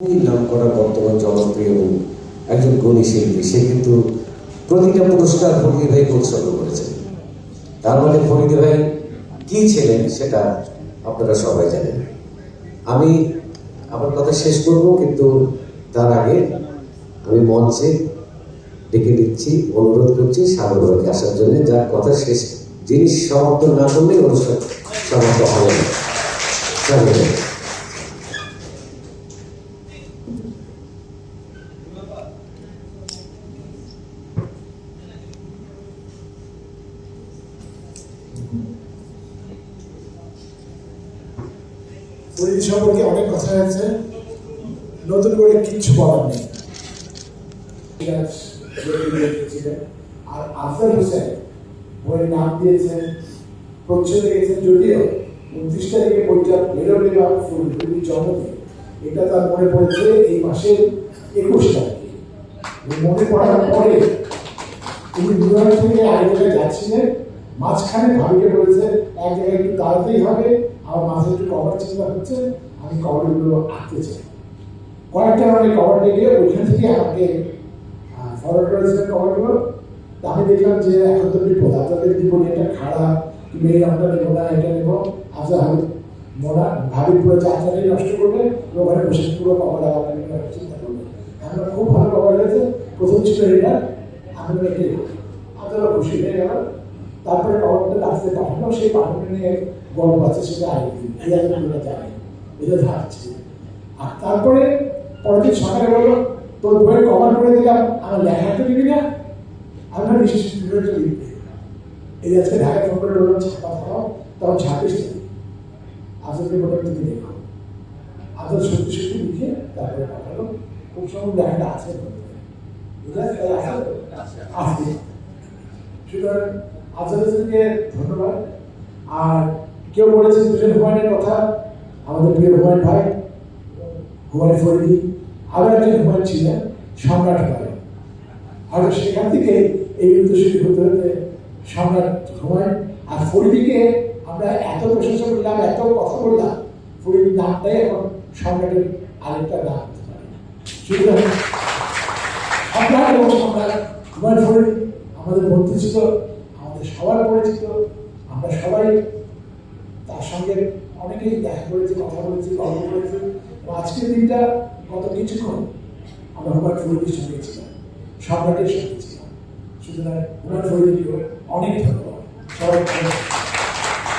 নাম করা বর্তমান জনপ্রিয় এবং একজন গুণী শিল্পী, সে কিন্তু প্রতিটা পুরস্কার ফরিদি ভাই উৎসর্গ করেছেন তার মানে ফরিদি ভাই কি ছিলেন সেটা আপনারা সবাই জানেন। আমি আমার কথা শেষ করব, কিন্তু তার আগে আমি মঞ্চে ডেকে দিচ্ছি অনুরোধ করছি সাগরবাকে আসার জন্য, যার কথা শেষ জিনিস সমাপ্ত না করলে অনুষ্ঠান সমাপ্ত হবে না। পরিধি সম্পর্কে অনেক কথা হয়েছে নতুন করে কিচ্ছু বলার নেই। আর আফজাল হোসেন বইয়ের নাম দিয়েছেন, প্রচ্ছদে গেছেন, যদিও উনত্রিশ তারিখে বইটা বেরোবে বা ফুল ফুলটির জন্মদিন এটা তার মনে পড়েছে এই মাসের একুশ তারিখে। মনে পড়ার পরে তিনি বিমান থেকে জায়গায় যাচ্ছিলেন। মাঝখানে ভাবিকে বলেছে, এক জায়গায় একটু দাঁড়াতেই হবে আমার মাঝে একটু কভার চিন্তা হচ্ছে, আমি কভারগুলো আঁকতে চাই। কয়েকটা আমি কভার নিয়ে ওইখান থেকে আমাকে ফরওয়ার্ড করেছিলেন কভারগুলো আমি দেখলাম যে এখন তো বিপদ আপনাদের বিপদ এটা খারাপ এই রঙটা নেব না, এটা নেব। আপনার আমি মোনা ভাবি পুরো যাত্রাটাই নষ্ট করবে ওখানে বসে পুরো কভার নিয়ে চিন্তা করবে। আমরা খুব ভালো কভার হয়েছে, প্রথম ছিল এটা, আমি আপনারা খুশি হয়ে গেল। তারপরে কভারটা রাস্তায় পাঠানো সেই পাঠানো নিয়ে গল্প আছে সেটা আগে এই আগে আমরা জানি এটা থাকছে আর তারপরে পরের দিন সকালে বলল তোর বইয়ের কভার করে দিলাম আমার লেখাটা দিবি না? আমরা বিশেষ লিখবে এই আজকে ঢাকা ফোন করে বললাম ছাপা খাও তখন ছাপিস আসলে বললাম তুমি দেখো। আদর সত্যি সত্যি লিখে তারপরে পাঠালো। খুব সময় লেখাটা আছে। বুঝলে? আছে আছে সুতরাং আফজালকে ধন্যবাদ। আর কেউ বলেছে দুজন হুমায়ুনের কথা, আমাদের প্রিয় হুমায়ুন ভাই, হুমায়ুন ফরিদি আরও একজন হুমায়ুন ছিলেন, সম্রাট ভাই আর সেখান থেকে এই উদ্দেশ্যটি হতে হতে সম্রাট হুমায়ুন, আর ফরিদিকে আমরা এত প্রশংসা করলাম, এত কথা বললাম, ফরিদির নামটাই এখন সম্রাটের আরেকটা নাম হতে পারে। সুতরাং, সম্রাট এবং হুমায়ুন ফরিদ আমাদের বন্ধু ছিল। আমাদের সবার পরিচিত, আমরা সবাই তার সঙ্গে অনেকেই দেখা করেছি, কথা বলেছি, গল্প করেছি। আজকের দিনটা গত কিছুক্ষণ আমরা হুমায়ুন ফরিদির সঙ্গে ছিলাম সম্রাটের সঙ্গে ছিলাম। সুতরাং হুমায়ুন ফরিদকেও অনেক ধন্যবাদ। সবাই